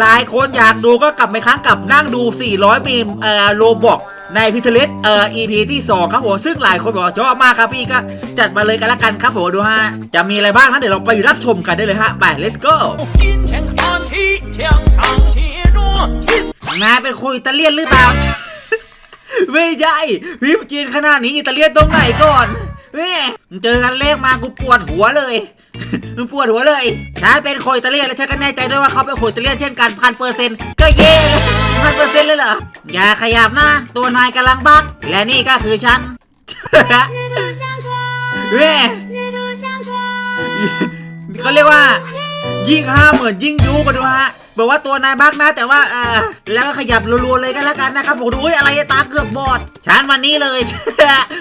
หลายคนอยากดูก็กลับไปค้างกับนั่งดู 400มีมเอ่อโรบอกในพิเทเลสเอ่ออีพีที่ 2 ครับผม ซึ่งหลายคนบอกชอบมากครับพี่ก็จัดมาเลยกันละกันครับผม ดูฮะ จะมีอะไรบ้างนะเดี๋ยวเราไปรับชมกันได้เลยฮะ ไป let's go นายเป็นคนอิตาเลียนหรือเปล่า ไม่ใช่พิมจีนขนาดนี้อิตาเลียนตรงไหนก่อน เนี่เจอกันเลขมากูปวดหัวเลยมันปวดหัวเลยฉันเป็นโคนอิตาเลียนและฉันก็แน่ใจด้วยว่าเขาเป็นโคนอิตาเลียนเช่นกันพันเปอร์เซ็นต์ก็เย่พันเปอร์เซ็นต์เลยเหรอ อย่าขยับนะ ตัวนายกำลังบัก และนี่ก็คือฉันเว้เขาเรียกว่า ยิ่งห้าเหมือนยิ่งยุกันดูฮะ บอกว่าตัวนายบักนะ แต่ว่าเออแล้วก็ขยับรัวๆเลยกันแล้วกันนะครับผมดูเฮ้ยอะไรตาเกือบบอดฉันวันนี้เลย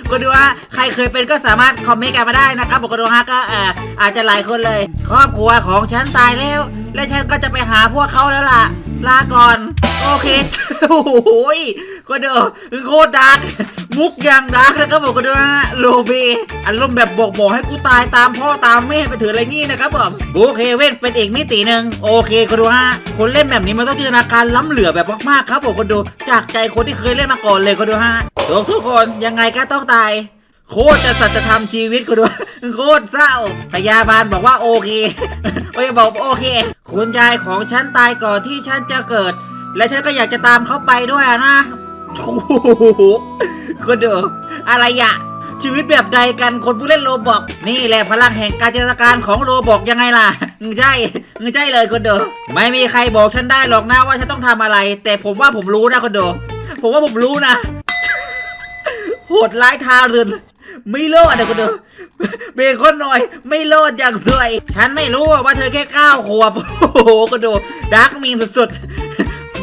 ก็ดูว่าใครเคยเป็นก็สามารถคอมเมนต์กันมาได้นะครับผมก็ดูฮะก็เอออาจจะหลายคนเลย ครอบครัวของฉันตายแล้ว และฉันก็จะไปหาพวกเขาแล้วล่ะลาก่อน โอเคโอ้โหยก็เด้อโคตรดาร์ก มุกอย่างดาร์กนะครับผมก็ดูฮะโลเบอารมณ์แบบบอกบอกให้กูตายตามพ่อตามแม่ไปถืออะไรงี้นะครับผมบูเคเว่นเป็นอีกมิติหนึ่งโอเคก็ดูฮะคนเล่นแบบนี้มันต้องจินตนาการล้ำเหลือแบบมากๆครับผมก็ดูจากใจคนที่เคยเล่นมาก่อนเลยก็ดูฮะทุกทุกคนยังไงก็ต้องตาย โคตรจะสัจธรรมชีวิตกูด้วยโคตรเศร้าพยาบาลบอกว่าโอเคโอ้ยบอกโอเค คุณยายของฉันตายก่อนที่ฉันจะเกิด และฉันก็อยากจะตามเขาไปด้วยนะโอ้โห ก็เด้ออะไรอะชีวิตแบบใดกันคนผู้เล่นโรบอกนี่แหละพลังแห่งการจินตนาการของโรบอกยังไงล่ะอืมใช่อืมใช่เลยคนเด้อไม่มีใครบอกฉันได้หรอกนะว่าฉันต้องทำอะไร แต่ผมว่าผมรู้นะคนเด้อผมว่าผมรู้นะ โหดร้ายทารุณไม่รอดนะคุณดูเบคอนหน่อย ไม่รอดอย่างสวย ฉันไม่รู้ว่าเธอแค่ก้าวขวบโอ้โหคุณดูดาร์กมีมสุด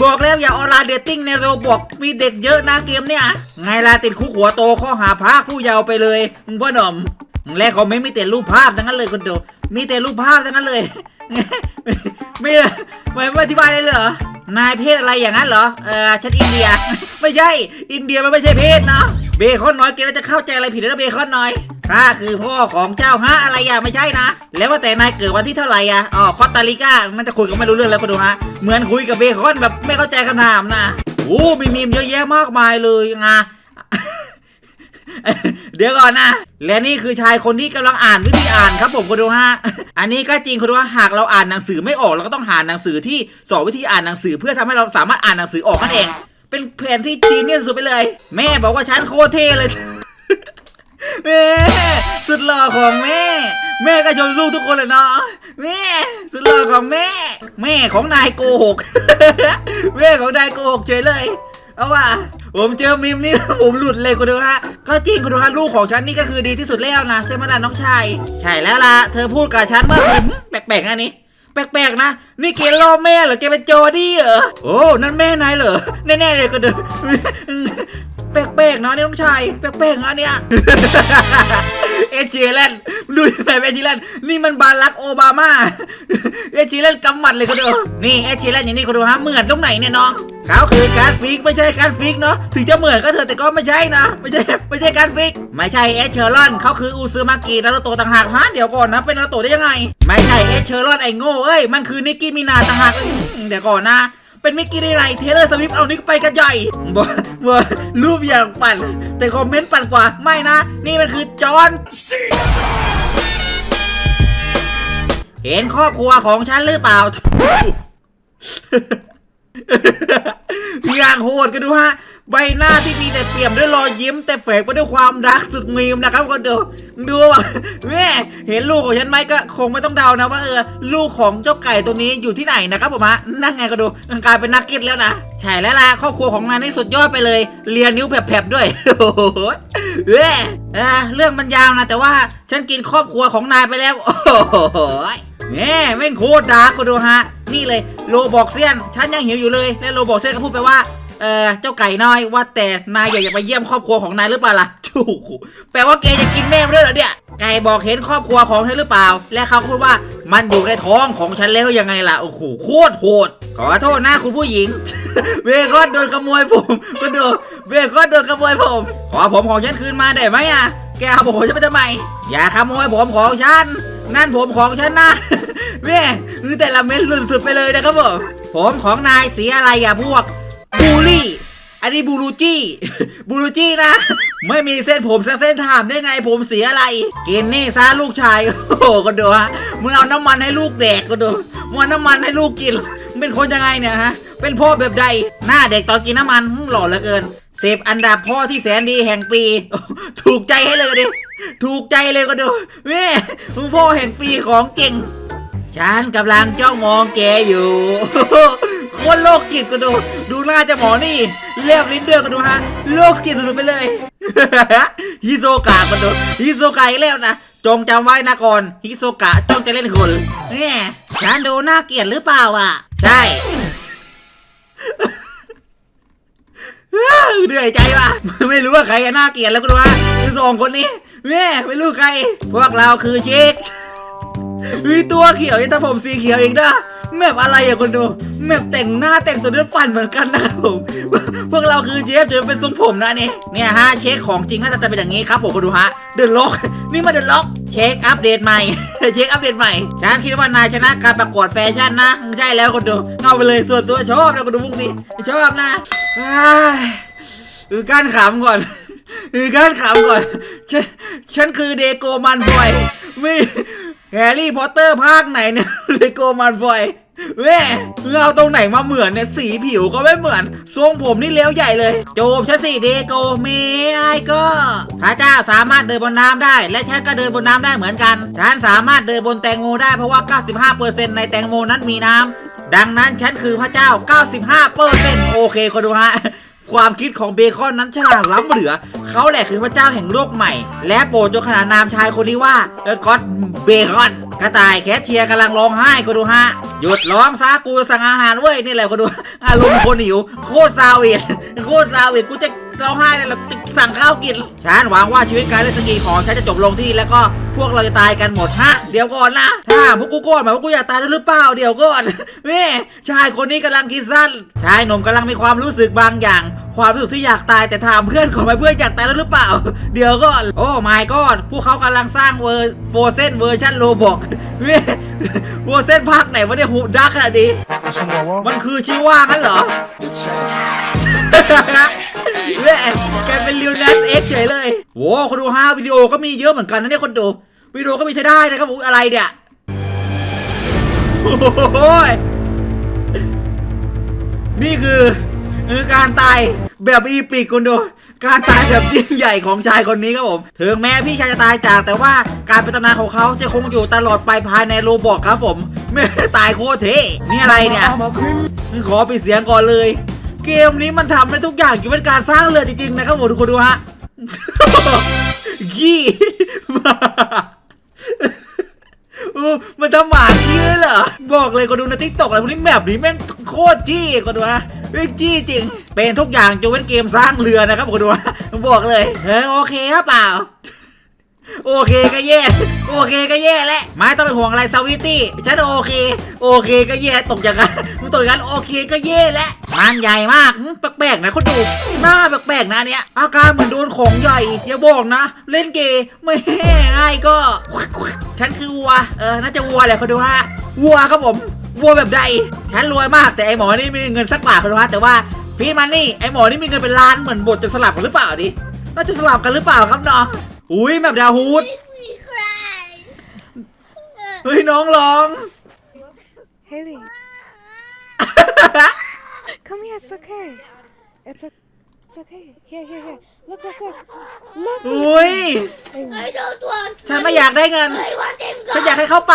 บอกแล้วอย่าออนไลน์เดทติ้งในโรบอกมีเด็กเยอะนะเกมเนี่ย ไงล่ะติดคุกหัวโตข้อหาพากผู้เยาว์ไปเลยมึงพ่อหนุ่มแรกเขาไม่มีแต่รูปภาพทั้งนั้นเลยคนเดูมีแต่รูปภาพทั้งนั้นเลย ไม่ไม่ไม่อธิบายเลยเหรอนายเพศอะไรอย่างนั้นเหรอเออฉันอินเดีย ไม่ใช่ อินเดียมันไม่ใช่เพศเนาะ เบคอนน้อยแกน่าจะเข้าใจอะไรผิดนะเบคอนน้อยข้าคือพ่อของเจ้าฮะอะไรอย่าไม่ใช่นะ แล้วว่าแต่นายเกิดวันที่เท่าไหร่อะอ๋อคอสตาริกามันจะคุยกันไม่รู้เรื่องแล้วก็ดูฮะเหมือนคุยกับเบคอนแบบไม่เข้าใจคำถามนะโอ้มีมีมเยอะแยะมากมายเลยนะเดี๋ยวก่อนนะ และนี่คือชายคนที่กำลังอ่านวิธีอ่านครับผมคุณดูฮะอันนี้ก็จริงคุณดูว่าหากเราอ่านหนังสือไม่ออกเราก็ต้องหาหนังสือที่สอนวิธีอ่านหนังสือ เพื่อทำให้เราสามารถอ่านหนังสือออกนั่นเอง เป็นแผนที่จีนเนี่ยสุดไปเลย แม่บอกว่าฉันโคตรเท่เลย แม่สุดหล่อของแม่ แม่ก็ชมลูกทุกคนเลยเนาะแม่สุดหล่อของแม่ แม่ของนายโกหกแม่ของนายโกหกเฉยเลยเอาว่าผมเจอมิมนี่ผมหลุดเลยคุณดูฮะก็จริงคุณดูฮะลูกของฉันนี่ก็คือดีที่สุดแล้วนะใช่ไหมล่ะน้องชายใช่แล้วล่ะเธอพูดกับฉันเมื่อคืนแปลกๆนะนี่ แปลกๆนะ นี่แกล่อแม่เหรอแกเป็นโจดี้เหรอโอ้นั่นแม่นายเหรอแน่ๆเลยก็เดินแปลกๆนะนี่น้องชายแปลกๆนะเนี่ยเอจิเลนดูยังไงเอจิเลนนี่มันบารักโอบามาเอจิเลนกำหมัดเลยก็ดูนี่เอจิเลนอย่างนี้ก็ดูฮะเหมือนตรงไหนเนี่ยน้อง เขาคือการฟิกไม่ใช่การฟิกเนาะถึงจะเหมือนก็เถอะแต่ก็ไม่ใช่นะ ไม่ใช่ไม่ใช่การฟิก ไม่ใช่เอเชอร์ลอนเขาคืออูซึมากินารุโตะต่างหากฮะเดี๋ยวก่อนนะเป็นนารุโตะได้ยังไง ไม่ใช่เอเชอร์ลอนไอ้โง่เอ้ยมันคือนิกกี้มินาต่างหากเดี๋ยวก่อนนะเป็นมิกกี้ได้ไงเทเลอร์สวิฟเอานิกไปกันใหญ่บ่บ่รูปอย่างปั่น แต่คอมเมนต์ปั่นกว่าไม่นะ นี่มันคือจอห์นเห็นครอบครัวของฉันหรือเปล่า อย่างโหดกันดูฮะ ใบหน้าที่มีแต่เปี่ยมด้วยรอยยิ้ม แต่แฝงไปด้วยความรักสุดมีมนะครับคนดูดูว่าแม่เห็นลูกของฉันไหมก็คงไม่ต้องเดานะว่าเออลูกของเจ้าไก่ตัวนี้อยู่ที่ไหนนะครับผมฮะนั่งไงก็ดูกลายเป็นนักก็ตแล้วนะใช่แล้วล่ะครอบครัวของนายนี่สุดยอดไปเลยเรียนนิ้วแผลบๆด้วยโอ้โหเอ้ยเอเรื่องมันยาวนะแต่ว่าฉันกินครอบครัวของนายไปแล้วโอ้โหแม่แม่งโคตรดาร์กดูฮะ นี่เลยโลบอกเซียนฉันยังหิวอยู่เลย และโลบอกเซียนก็พูดไปว่าเออเจ้าไก่น้อยว่าแต่นายอยากจะไปเยี่ยมครอบครัวของนายหรือเปล่าล่ะถูกแปลว่าแกจะกินแม่มันด้วยเหรอเนี่ยไก่บอกเห็นครอบครัวของฉันหรือเปล่า และเขาพูดว่ามันอยู่ในท้องของฉันแล้วยังไงล่ะโอ้โหโคตรโหดขอโทษนะคุณผู้หญิงเบคอนโดนขโมยผมก็ดูเบคอนโดนขโมยผม ขอผมของฉันคืนมาได้ไหมอะแกเอาผมฉันไปทำไมอย่าขโมยผมของฉันนั่นผมของฉันนะ แม่คือแต่ละเม็ดหลุดสุดไปเลยนะครับผมผมของนายสีอะไรอะพวกบูลี่ อันนี้บูรูจี้ บูรูจี้นะ ไม่มีเส้นผมสักเส้นถามได้ไงผมสีอะไร กินนี่ซะลูกชาย โอ้โหก็ดูฮะมึงเอาน้ำมันให้ลูกแดกก็ดูมึงเอาน้ำมันให้ลูกกินมึงเป็นคนยังไงเนี่ยฮะ เป็นพ่อแบบใด หน้าเด็กตอนกินน้ำมันหล่อเหลือเกินเสพอันดับพ่อที่แสนดีแห่งปี ถูกใจให้เลยดิ ถูกใจเลยก็ดูแม่มึงพ่อแห่งปีของจริง ฉันกำลังจ้องมองแกอยู่ โคนโรคจิตก็ดู ดูหน้าจะหมอนี่เลียบลิ้นเดือกก็ดูฮะโรคจิตสุดๆไปเลย ฮิโซกะก็ดูฮิโซกะอีกแล้วนะ จงจำไว้นะก่อนฮิโซกะจ้องจะเล่นคนเนี่ยฉันดูน่าเกลียดหรือเปล่าอะ ใช่เหนื่อยใจว่ะไม่รู้ว่าใครน่าเกลียดแล้วก็ดูฮะคือสองคนนี้แม่ไม่รู้ใคร พวกเราคือเชค มีตัวเขียวแต่ผมสีเขียวเองนะแมปอะไรอะคนดูแมปแต่งหน้าแต่งตัวเนื้อปั่นเหมือนกันนะครับผมพวกเราคือเชฟเดี๋ยวเป็นทรงผมนะนี่เนี่ยฮะเช็คของจริงน่าจะเป็นอย่างนี้ครับผมคนดูฮะเดินล็อกนี่มาเดินล็อกเช็คอัปเดตใหม่เช็คอัปเดตใหม่ฉันคิดว่านายชนะการประกวดแฟชั่นนะใช่แล้วคนดูเอาไปเลยส่วนตัวชอบนะคนดูพวกนี้ชอบนะอ้ายคือการขำก่อนคือการขำก่อนฉันฉันคือเดโกมันบอยไม่ แฮร์รี่พอตเตอร์ภาคไหนเนี่ยเดโกมันบอยแม่เราตรงไหนมาเหมือนเนี่ยสีผิวก็ไม่เหมือน ทรงผมนี่เลี้ยวใหญ่เลย โจบฉันสิเดโกเมไอก็พระเจ้าสามารถเดินบนน้ำได้ และฉันก็เดินบนน้ำได้เหมือนกัน ฉันสามารถเดินบนแตงโมได้เพราะว่า 95%ในแตงโมนั้นมีน้ำดังนั้นฉันคือพระเจ้า 95%โอเคคนดูฮะ ความคิดของเบคอนนั้นฉลาดล้ำเหลือ เขาแหละคือพระเจ้าแห่งโลกใหม่ และโปรดจงขนานนามชายคนนี้ว่าเออก็อตเบคอน กระต่ายแคทเชียร์กำลังร้องไห้ก็ดูฮะ หยุดร้องซะกูจะสั่งอาหารเว้ยนี่แหละก็ดูอารมณ์คนหิวโคตรซาเวียโคตรซาเวียกูจะ ร้องไห้เลยแล้วจะสั่งข้าวกิน ฉันหวังว่าชีวิตการเล่นสกีของฉันจะจบลงที่นี่แล้วก็พวกเราจะตายกันหมดฮะ เดี๋ยวก่อนนะถ้าพวกกูโกรธหมายว่ากูอยากตายด้วยหรือเปล่าเดี๋ยวก่อนแม่ชายคนนี้กำลังคิดสั้นชายหนุ่มกำลังมีความรู้สึกบางอย่าง ความรู้สึกที่อยากตายแต่ถามเพื่อนก่อนไหมเพื่อนอยากตายแล้วหรือเปล่า เดี๋ยวก่อนโอ้ my god พวกเขากำลังสร้างเวอร์โฟเซนเวอร์ชันโลบอกแม่โฟเซนภาคไหนวะเนี่ยหูดักขนาดนี้มันคือชื่อว่างั้นเหรอ แม่แกเป็นลิวนัสเอ็กเฉยเลยโว้คนดูห้าวิดีโอก็มีเยอะเหมือนกันนะเนี่ยคนดูวิดีโอก็มีใช้ได้นะครับอุ๊ยอะไรเนี่ยโอ้ยนี่คือการตายแบบอีปิกคนดู การตายแบบยิ่งใหญ่ของชายคนนี้ครับผม ถึงแม้พี่ชายจะตายจาก แต่ว่าการเป็นตำนานของเขาจะคงอยู่ตลอดไปภายในโรบอกครับผม ไม่ตายโคตรเท่นี่อะไรเนี่ย ขอปิดเสียงก่อนเลย เกมนี้มันทำให้ทุกอย่างอยู่เป็นการสร้างเรือจริงๆนะครับผมทุกคนดูฮะขี้มาโอ้มันทำหมาขี้เลยเหรอ บอกเลยก็ดูในทิกตอกอะไรพวกนี้แมปนี้แม่งโคตรจี้ก็ดูฮะแม่งจี้จริง เป็นทุกอย่างจนเป็นเกมสร้างเรือนะครับผมดูฮะบอกเลยเออโอเคครับเปล่า โอเคก็แย่ โอเคก็แย่แหละไม่ต้องไปห่วงอะไรซาวิตี้ฉันโอเค โอเคก็แย่ตกอย่างนั้นมึงตกอย่างนั้นโอเคก็แย่แหละมันใหญ่มากหึแปลกๆนะคนดูหน้าแปลกๆนะเนี่ยอาการเหมือนโดนของใหญ่อย่าบอกนะ เล่นเกย์ไม่ง่ายก็ ฉันคือวัวเออน่าจะวัวแหละคนดูฮะวัวครับผมวัวแบบใดฉันรวยมากแต่ไอหมอนี่ไม่มีเงินสักบาทคนดูฮะแต่ว่าพี่มันนี่ไอหมอนี่มีเงินเป็นล้านเหมือนบทจะสลับกันหรือเปล่าดิน่าจะสลับกันหรือเปล่าครับน้อง อุ้ยแบบดาฮูด We cry. เฮ้ยน้องร้อง Haley, come here. It's okay. It's a, it's okay. Here, here, here. Look, look, look. Look. อุ้ย I don't want. ฉันไม่อยากได้เงิน I want them ฉันอยากให้เขาไป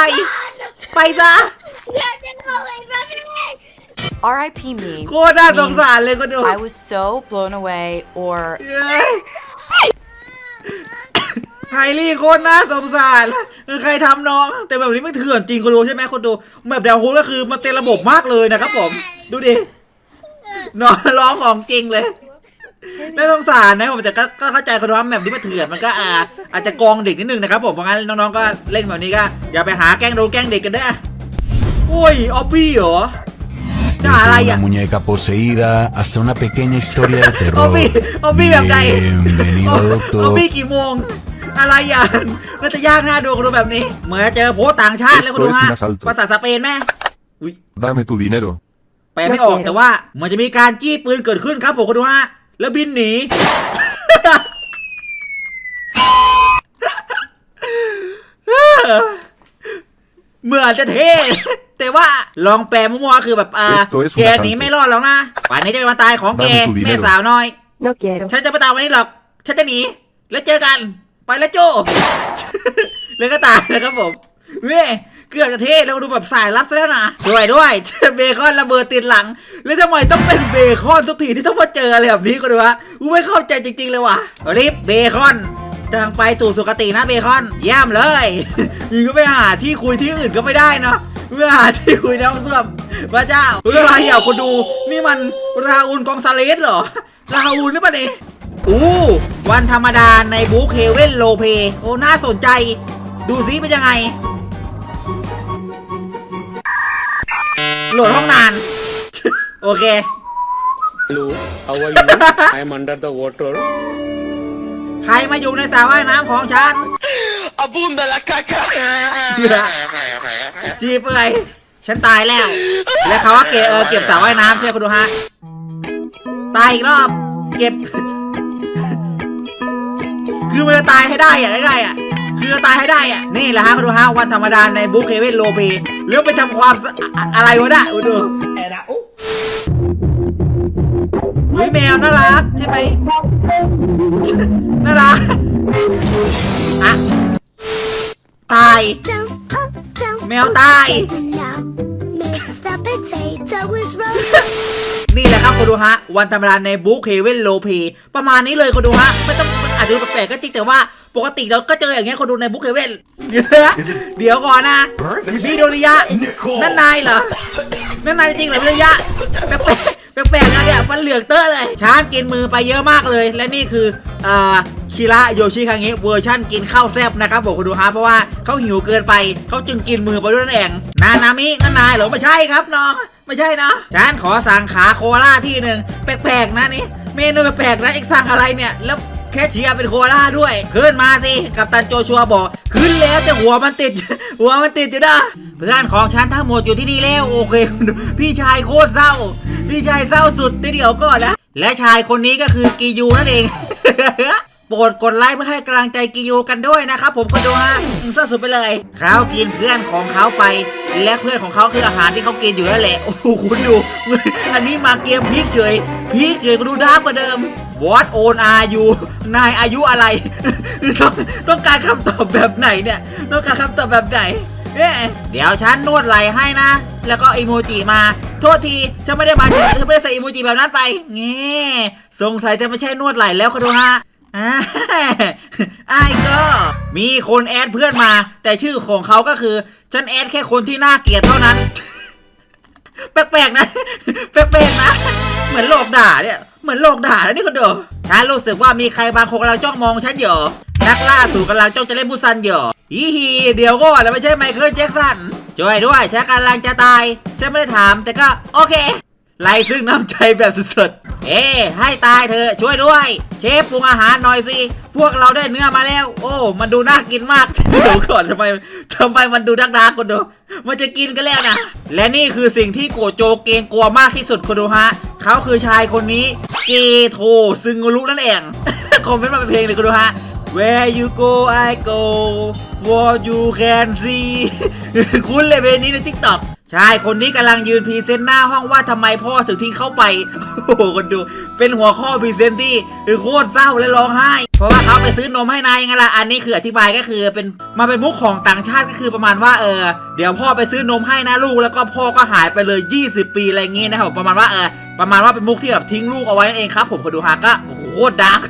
ไปซะ Get them away from me. R.I.P. me โคตรน่าสงสารเลยก็ดู I was so blown away or เย้ ไฮรี่โคตรน่าสงสารเออใครทำน้อง แต่แบบนี้ไม่เถื่อนจริงคนดูใช่ไหมคนดูแบบดาวฮูดก็คือมันเต็มระบบมากเลยนะครับผม ดูดิน้องร้องของจริงเลยน่าสงสารนะผมแต่ก็ก็เข้าใจคนว่าแบบนี้มันเถื่อนมันก็อ่าอาจจะกองเด็กนิดนึงนะครับผมเพราะงั้นน้องๆก็เล่นแบบนี้ก็อย่าไปหาแกล้งโดนแกล้งเด็กกันเด้อโอ้ยออบบี้เหรอด่า Es อะไร una อะ muñeca poseída hasta una pequeña historia de ออบ terror. บี้ออบบี้แบบใด Bienvenido, ออบ doctor. บี้กี่โมงอะไรอะน่าจะยากหน้าดูคนดูแบบนี้ เหมือนเจอโพสต์ต่างชาติแล้วคนดูฮะ Esto es un asalto. ภาษาสเปนไหมอุ้ย Dame tu dinero. แปลไม่ออกแต่ว่ามันจะมีการจี้ปืนเกิดขึ้นครับผมคุณดูฮะแล้วบินหนีเหมือนจะเท่แต่ว่าลองแปลมั่วๆคือแบบอ่า Esto es แก una หนีไม่รอดหรอกนะป่านนี้จะเป็นวันตายของแก Dame tu dinero แม่สาวน้อย No quiero. ฉันจะไม่ตามวันนี้หรอกฉันจะหนีแล้วเจอกัน ไปแล้วโจแล้วก็ตายนะครับผมเว้ยเกือบจะเท่แล้วดูแบบสายลับซะแล้วนะช่วยด้วยเบคอนระเบิดติดหลัง แล้วทำไมต้องเป็นเบคอนทุกทีที่ต้องมาเจออะไรแบบนี้ก็ดูวะกูไม่เข้าใจจริง ๆ เลยว่ะรีบเบคอนทางไปสู่สุคตินะเบคอนเยี่ยมเลยมึงก็ไปหาที่คุยที่อื่นก็ไม่ได้เนาะเมื่อหาที่คุยในห้องส้วมพระเจ้าเฮ้ยอะไรอะคนดูนี่มันราอุลกองซาเลสเหรอราอุลหรือเปล่าเนี่ย อู้วันธรรมดาในบุ๊คเฮเว่นโลเพโอ้น่าสนใจ ดูซิเป็นยังไง โหลดห้องนาน โอเค Hello, how are you? I am under the water. ใครมาอยู่ในสระว่ายน้ำของฉัน Abunda la caca. จีบเอ้ยฉันตายแล้ว แล้วเขาว่าเก็บเออเก็บสระว่ายน้ำใช่ไหมคุณดูฮะ ตายอีกรอบ เก็บ คือมันจะตายให้ได้อะง่ายๆอะคือจะตายให้ได้อะนี่แหละฮะคุณดูฮะวันธรรมดาในบุ๊คเคเว่นโลเปเรื่องไปทำความสะอะอะไรวะน่ะคุณดูเฮ้ยแมวน่ารักใช่ไหมน่ารักอะตาย Down, up, down, แมวตาย now. Mr. Potato is rolling. นี่แหละครับคุณดูฮะ วันธรรมดาในบุ๊คเฮเว่นโลเพประมาณนี้เลยคุณดูฮะ ไม่ต้อง อาจจะดูแปลกๆก็จริงแต่ว่าปกติเราก็เจออย่างเงี้ยคนดูในบุ๊คเฮเว่นเดี๋ยวก่อนนะพี่โดริยะนั่นนายเหรอนั่นนายจริงเหรอพี่โดริยะแปลกๆแปลกๆนะเนี่ยฟันเหลือกเตอะเลยชาร์จกินมือไปเยอะมากเลย และนี่คืออ่าคิระโยชิคางิเวอร์ชั่นกินข้าวแซ่บนะครับผมคุณดูฮะเพราะว่าเขาหิวเกินไปเขาจึงกินมือไปด้วยนั่นเองนานามินั่นนายเหรอไม่ใช่ครับน้องไม่ใช่นะฉันขอสั่งขาโคล่าที่หนึ่งแปลกๆนะนี่เมนูแปลกๆนะเอ็กสั่งอะไรเนี่ยแล้ว แคชเชียร์เป็นโคล่าด้วย ขึ้นมาสิกับตันโจชัวบอก ขึ้นแล้วแต่หัวมันติด หัวมันติดอยู่นะเพื่อนของฉันทั้งหมดอยู่ที่นี่แล้วโอเค พี่ชายโคตรเศร้า พี่ชายเศร้าสุดทีเดียวก่อนนะและชายคนนี้ก็คือกิยูนั่นเองโปรดกดไลค์เพื่อให้กำลังใจกิยูกันด้วยนะครับผมคนดูฮะอืมเศร้าสุดไปเลยเขากินเพื่อนของเขาไป และเพื่อนของเขาคืออาหารที่เขากินอยู่นั่นแหละ โอ้โหคุณดู อันนี้มาเกมพีคเฉยพีคเฉยก็ดูดาร์กกว่าเดิม What old are you นายอายุอะไร ต้องต้องการคำตอบแบบไหนเนี่ย ต้องการคำตอบแบบไหนเอ๊ะเดี๋ยวฉันนวดไหล่ให้นะ แล้วก็อีโมจิมา โทษทีฉันไม่ได้มาฉันไม่ได้ใส่อีโมจิแบบนั้นไปเงี้สงสัยจะไม่ใช่นวดไหล่แล้วคุณดูฮะอ่าไอ้ก็มีคนแอดเพื่อนมา แต่ชื่อของเขาก็คือ ฉันแอดแค่คนที่น่าเกลียดเท่านั้น แปลกๆนะ แปลกๆนะ เหมือนโลอกด่าเนี่ย เหมือนโลกด่าแล้วนี่คนเดียวฉันรู้สึกว่ามีใครบางคนกำลังจ้องมองฉันอยู่นักล่าสู่กำลังจ้องจะเล่นบูซันอยู่อีฮีเดี๋ยวก่อนแล้วไม่ใช่ไมเคิลแจ็คสันช่วยด้วยฉันกำลังจะตายฉันไม่ได้ถามแต่ก็โอเคไล่ซึ่งน้ำใจแบบสุดๆ เอ้ให้ตายเธอะช่วยด้วย เชฟปรุงอาหารหน่อยสิ พวกเราได้เนื้อมาแล้ว โอ้ มันดูน่ากินมาก เดี๋ยวก่อนทำไมทำไมมันดูดักดักคนดู มันจะกินกันแล้วนะ และนี่คือสิ่งที่โกโจเกรงกลัวมากที่สุดคนดูฮะ เขาคือชายคนนี้ เกโทซึงรุนั่นเอง คอมเมนต์มาเป็นเพลงเลยคุณดูฮะ Where you go I go What you can see คุณเลยเพลงนี้ใน TikTok ใชายคนนี้กำลังยืนพรีเซนต์หน้าห้องว่าทำไมพ่อถึงทิ้งเข้าไป โอ้โหคนดู เป็นหัวข้อพรีเซนต์ที่โคตรเศร้าและร้องไห้ เพราะว่าเขาไปซื้อนมให้นายไงล่ะ อันนี้คืออธิบายก็คือเป็นมาเป็นมุกของต่างชาติก็คือประมาณว่าเออ เดี๋ยวพ่อไปซื้อนมให้นะลูก แล้วก็พ่อก็หายไปเลย 20 ปีอะไรอย่างงี้นะครับประมาณว่าเออ ประมาณว่าเป็นมุกที่แบบทิ้งลูกเอาไว้นั่นเองครับ ผมคนดูฮะก็โอ้โหโคตรดาร์ก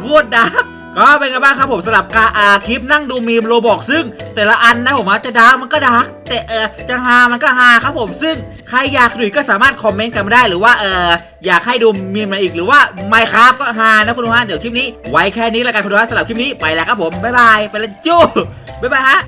โคตรดาร์ก ก็เป็นไงบ้างครับผมสลับการอาคลิปนั่งดูมีมโรบอกซึ่ง แต่ละอันนะผมว่าจะดาร์กมันก็ดาร์กแต่เออจะฮามันก็ฮาครับผมซึ่งใครอยากดูอีกก็สามารถคอมเมนต์กันมาได้หรือว่าเอออยากให้ดูมีมอะไรอีกหรือว่าไมค์ครับก็ฮานะคุณผู้ชมฮะเดี๋ยวคลิปนี้ไว้แค่นี้แล้วกันคุณผู้ชมฮะสำหรับคลิปนี้ไปแล้วครับผมบ๊ายบายไปแล้วจู้บ๊ายบายฮะ